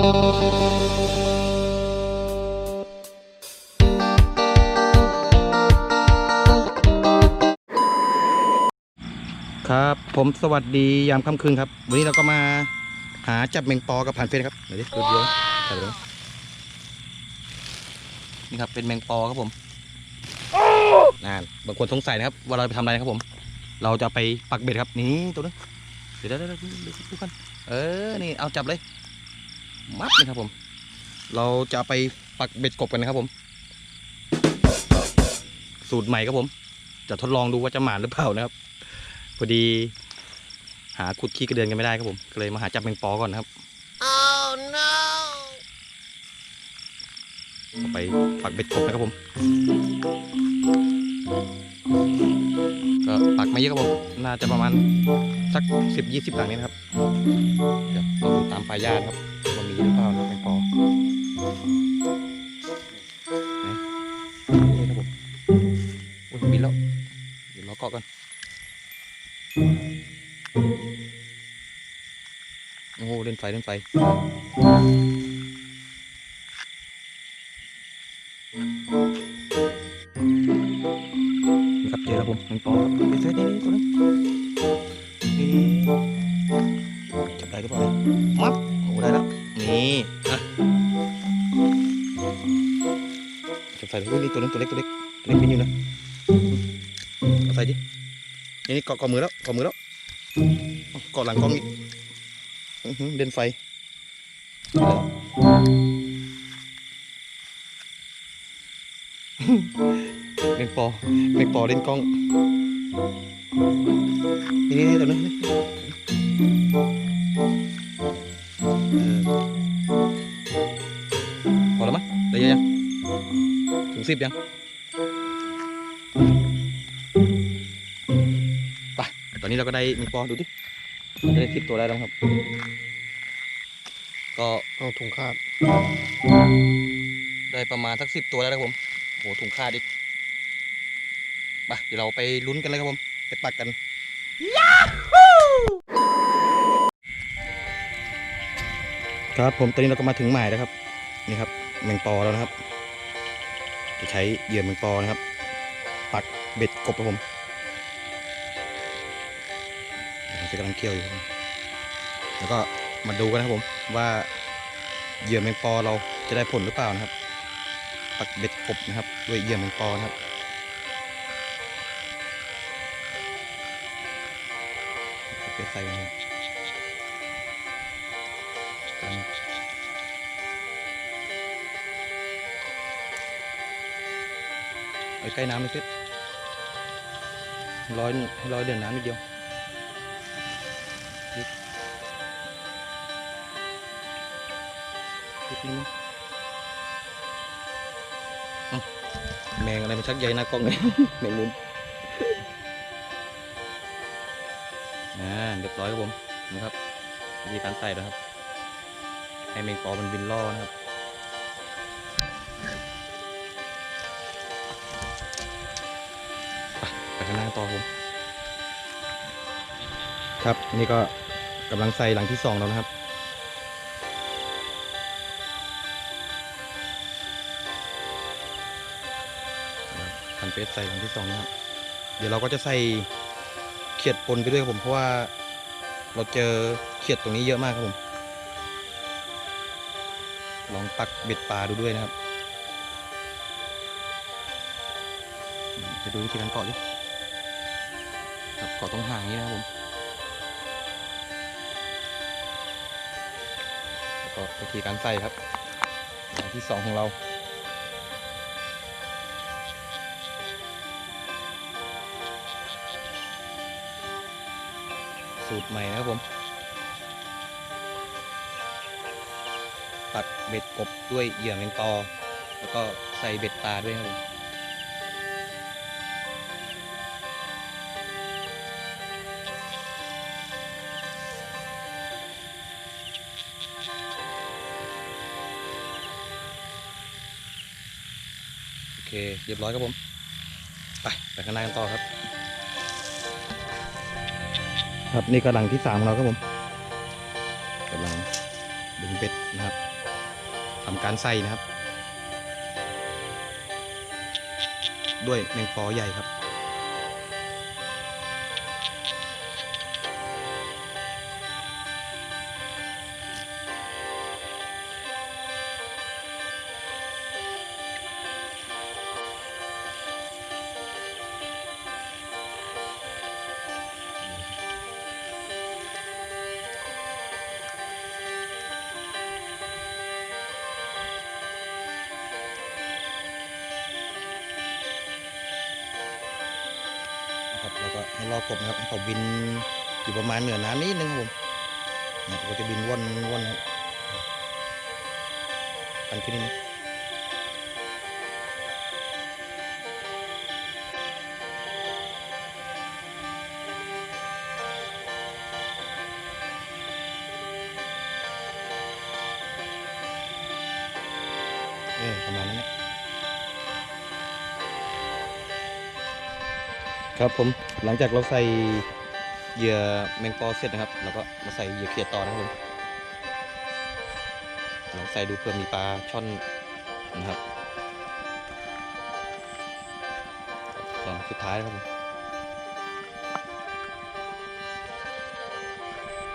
ครับผมสวัสดียามค่ำคืนครับ วันนี้เราก็มาหาจับแมงปอกับผ่านเฟซครับเดี๋ยวดิดูเดียวจับเลยนี่ครับเป็นแมงปอครับผมนั่นบางคนสงสัยนะครับ ว่าเราไปทำอะไรนะครับผม เราจะไปปักเบ็ดครับนี่ตัวนึงเดี๋ยวเดี๋ยวดูกันเออนี่เอาจับเลย มัดเลยครับผม เราจะเอาไปปักเบ็ดกบกันนะครับผม สูตรใหม่ครับผม จะทดลองดูว่าจะหมานหรือเปล่านะครับ พอดี หาขุดขี้กระเดือนกันไม่ได้ครับผม ก็เลยมาหาจับแมงปอก่อนนะครับ Oh no! เอาไปปักเบ็ดกบนะครับผม ก็ปักไม่เยอะครับผม น่าจะประมาณสักสิบยี่สิบหลังนี้นะครับ เดี๋ยวเราดูตามปลายญาติครับว่า มีหรือเปล่านะแมงปอไหนนี่ครับผมโอ้ยบินแล้ว เดี๋ยวเราเกาะกันโอ้เล่นไฟเล่นไฟ จับใส่เลยนี่ตัวนึงตัวเล็กตัวเล็กตัวเล็กเป็นอยู่นะเอาใส่ดินี่นี่เกาะเกาะมือแล้วเกาะมือแล้วเกาะหลังกล้องอีกเล่นไฟเอาแล้วแมงปอแมงปอเล่นกล้องนี่นี่นี่ตัวนึงพอแล้วมั้ยได้ยัง ถึงสิบยังไปตอนนี้เราก็ได้แมงปอดูดิเราได้สิบตัวได้แล้วครับ ก็เอาถุงคาด ได้ประมาณสักสิบตัวแล้วนะครับผมโหถุงคาดอีกไปเดี๋ยวเราไปลุ้นกันเลยครับผมไปปักกันครับผมตอนนี้เราก็มาถึงหมายแล้วครับ นี่ครับแมงปอแล้วนะครับ จะใช้เหยื่อแมงปอนะครับ ปักเบ็ดกบครับผมจะกำลังเกี่ยวอยู่ แล้วก็มาดูกันนะครับผมว่าเหยื่อแมงปอเราจะได้ผลหรือเปล่านะครับ ปักเบ็ดกบนะครับ ด้วยเหยื่อแมงปอนะครับไปใส่กันเล ไอ้ใกล้น้ำเลยเพ็รร้อยร้อยเดือนน้ำนิดเดียวนิดนิแมงอะไรมันชักใยหน้ากล้องเลยแมงมุมอ่าเรียบร้อยครับผมนะครับวิธีการใส่นะครับให้แมงปอมันบินล่อนะครับ ไปไปข้างหน้าต่อครับผมครับนี่ก็กำลังใส่หลังที่สองแล้วนะครับทันเฟสใส่หลังที่สองนะครับ เดี๋ยวเราก็จะใส่เขียดปนไปด้วยครับผมเพราะว่าเราเจอเขียดตรงนี้เยอะมากครับผม ลองปักเบ็ดปลาดูด้วยนะครับอืมไปดูวิธีการเกาะดิ กาะตรงห่างนี้นะครับผมแล้วก็วิธีการใส่ครับอย่างที่สองของเราสูตรใหม่นะครับผมปักเบ็ดกบด้วยเหยื่อแมงปอแล้วก็ใส่เบ็ดปลาด้วยครับผม เคเรียบร้อยครับผม ไปไปข้างหน้ากันต่อครับ ครับนี่ก็หลังที่สามของเราครับผมกำลังดึงเบ็ดนะครับทำการใส่นะครับ ด้วยแมงปอใหญ่ครับนะครับ แล้วก็ให้รอกบนะครับเขาบินอยู่ประมาณเหนือน้ำนิดนึงครับผมเนี่ยเขาจะบินวนวนครับอันขึ้นนิดนึง ครับผมหลังจากเราใส่เหยื่อแมงปอเสร็จนะครับเราก็มาใส่เหยื่อเขียดต่อนะครับผมลองใส่ดูเพื่อมีปลาช่อนนะครับตอนสุดท้ายนะครับผม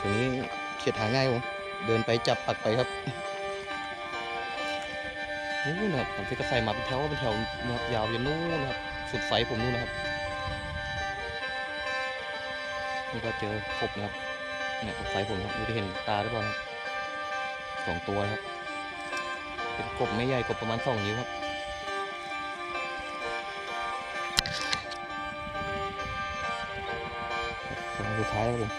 ทีนี้เขียดหาง่ายผมเดินไปจับปักไปครับนู่นนะครับผมที่ก็ใส่มาเป็นแถวเป็นแถวนะครับยาวยันนู่นนะครับสุดไฟผมนู่นนะครับ นี่ก็เจอครบนะครับ เนี่ยตรงไฟผมครับไม่ได้เห็นตาหรือเปล่าครับสองตัวครับ เป็นกบไม่ใหญ่กบประมาณสองนิ้วครับตัวสุดท้ายแล้วครับ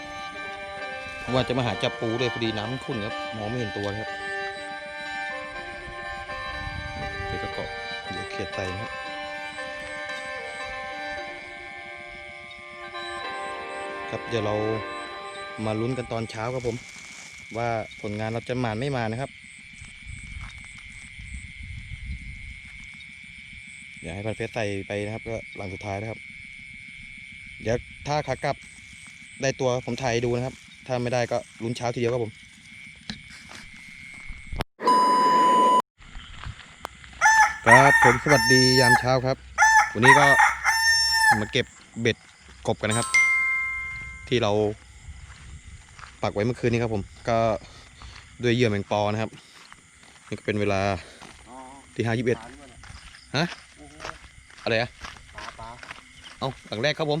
ผมว่าจะมาหาจับปูเลยพอดีน้ำขุ่นครับมองไม่เห็นตัวครับเดี๋ยวก็เกาะเดี๋ยวเขียดใจนะครับ ครับเดี๋ยวเรามาลุ้นกันตอนเช้าครับผม ว่าผลงานเราจะมาไม่มานะครับอย่าให้พันเพชรใส่ไปนะครับ ก็หลังสุดท้ายนะครับ เดี๋ยวถ้าขากลับได้ตัวผมถ่ายดูนะครับ ถ้าไม่ได้ก็ลุ้นเช้าทีเดียวครับผมครับผมสวัสดียามเช้าครับ วันนี้ก็มาเก็บเบ็ดกบกันนะครับ ที่เราปักไว้เมื่อคืนนี้ครับผม ก็ด้วยเหยื่อแมงปอนะครับ นี่ก็เป็นเวลาที่ห้ายี่สิบเอ็ดฮะอะไรอะปลาปลาเอาหลังแรกครับผม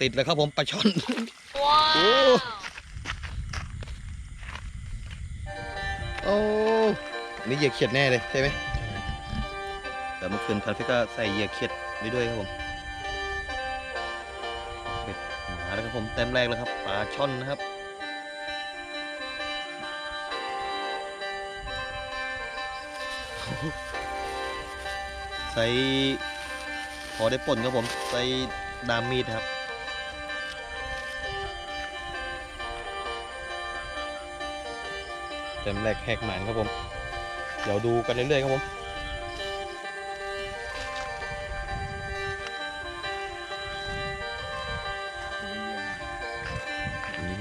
ติดเลยครับผมปลาช่อนโอ้โอ้นี่เหยื่อเขียดแน่เลยใช่ไหมแต่เมื่อคืนพันฟิกก็ใส่เหยื่อเขียดไว้ด้วยครับผม ครับผมเต็มแรกแล้วครับปลาช่อนนะครับใส่พอได้ป่นครับผมใส่ดามมีดครับเต็มแรกแหกหมานครับผม เดี๋ยวดูกันเรื่อยๆครับผม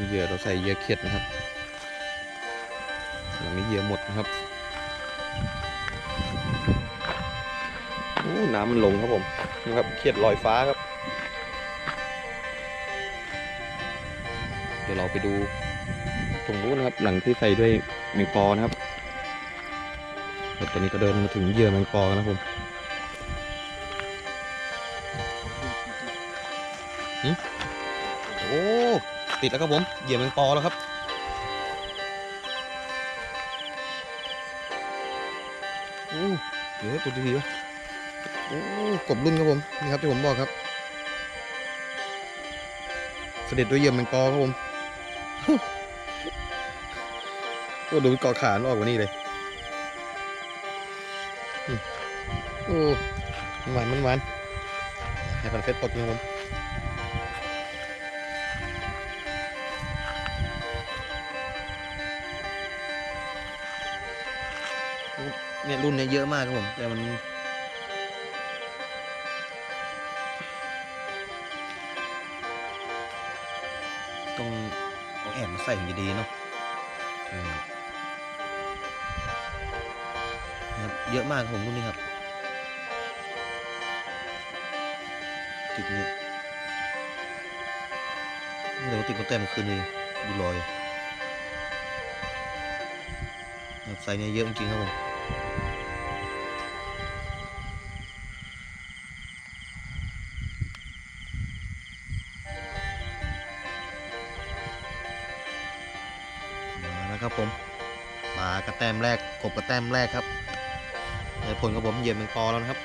เหยื่อเราใส่เหยื่อเขียดนะครับหลังนี้เหยื่อหมดนะครับโอ้น้ำมันลงครับผมนะครับเขียดลอยฟ้าครับ เดี๋ยวเราไปดูตรงนู้นนะครับ หลังที่ใส่ด้วยแมงปอนะครับแล้วตอนนี้ก็เดินมาถึงเหยื่อแมงปอแล้วนะครับผมหึโอ้ ติดแล้วครับผมเหยื่อแมงปอแล้วครับโอ้เดี๋ยวตัวดีๆวะโอ้กบรุ่นครับผมนี่ครับที่ผมบอกครับ เสด็จด้วยเหยื่อแมงปอครับผมโอ้ดูเกาะขานออกกว่านี้เลยอืมโอ้มันหวานมันหวานให้พันเฟสปลดนะครับผม เนี่ยรุ่นเนี้ยเยอะมากครับผม แต่มันต้องเอาแอบมาใส่ถึงจะดีเนาะครับเยอะมากครับผมรุ่นนี้ครับ ติดนี่เดี๋ยวติดคนแต้มคืนนี้ดูรอยนะครับไซส์เนี่ยเยอะจริงครับผม ครับผมปลากระแต้มแรกกบกระแต้มแรกครับในผลครับผมเหยียบแมงปอแล้วนะครับ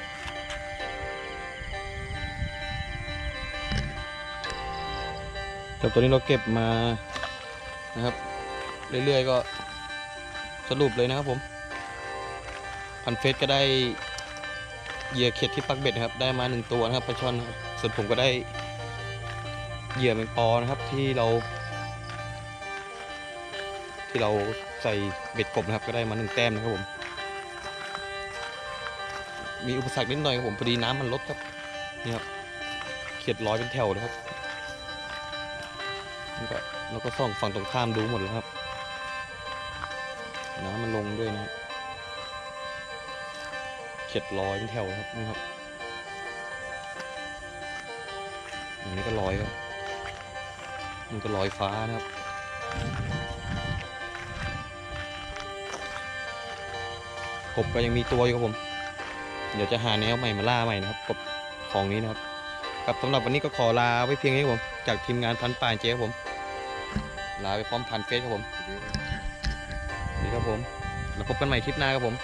ครับตัวนี้เราเก็บมานะครับ เรื่อยๆก็สรุปเลยนะครับผม พันเฟสก็ได้เหยื่อเข็ดที่ปักเบ็ดนะครับ ได้มาหนึ่งตัวนะครับปลาช่อนครับส่วนผมก็ได้เหยื่อแมงปอนะครับที่เรา ที่เราใส่เบ็ดกบนะครับ ก็ได้มาหนึ่งแต้มนะครับผม มีอุปสรรคนิดหน่อยครับผมพอดีน้ำมันลดครับนี่ครับเขียดร้อยเป็นแถวเลยครับแล้วก็แล้วก็ส่องฝั่งตรงข้ามดูหมดแล้วครับน้ำมันลงด้วยนะครับ เข็ดลอยเป็นแถวครับนี่ครับอันนี้ก็ลอยครับมันก็ลอยฟ้านะครับกบก็ยังมีตัวอยู่ครับผม เดี๋ยวจะหาแนวใหม่มาล่าใหม่นะครับกบของนี้นะครับครับสำหรับวันนี้ก็ขอลาไว้เพียงนี้ครับผม จากทีมงานพันป่าเจ๊ครับผม ลาไปพร้อมพันเฟสครับผมสวัสดีครับผม แล้วพบกันใหม่คลิปหน้าครับผม